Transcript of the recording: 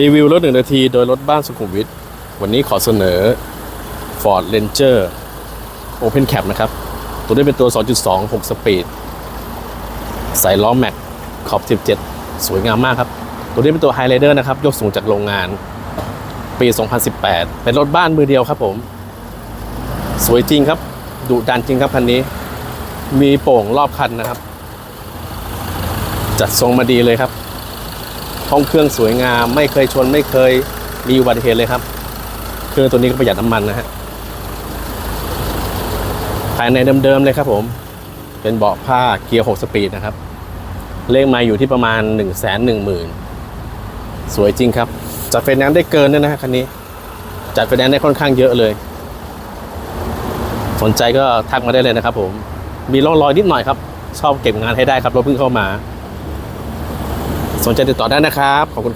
รีวิวรถหนึ่งนาทีโดยรถบ้านสุขุมวิทวันนี้ขอเสนอ Ford Ranger Open Cap นะครับ ตัวนี้เป็นตัว 2.2 6 สปีด ใส่ล้อแม็กขอบ 17 สวยงามมากครับ ตัวนี้เป็นตัว High Rider นะครับ ยกสูงจากโรงงาน ปี 2018 เป็นรถบ้านมือเดียวครับผม สวยจริงครับดุดันจริงครับคันนี้ มีโป่งรอบคันนะครับ จัดทรงมาดีเลยครับ ห้องเครื่องสวยงาม ไม่เคยชนไม่เคยมีอุบัติเหตุเลยครับ เครื่องตัวนี้ก็ประหยัดน้ำมันนะฮะภายในเดิมๆเลยครับผม เป็นเบาะผ้าเกียร์ 6 สปีดนะครับ เลขไมาอยู่ที่ประมาณ 1 1 0 0 0 0 สวยจริงครับ จัดไฟแนนซ์ได้เกินด้วยนะฮะคันนี้ จัดไฟแนนซ์ได้ค่อนข้างเยอะเลย สนใจก็ทักมาได้เลยนะครับผม มีร่องรอยนิดหน่อยครับ ชอบเก็บงานให้ได้ครับรถเพิ่งเข้ามา สนใจติดต่อได้นะครับ ขอบคุณครับ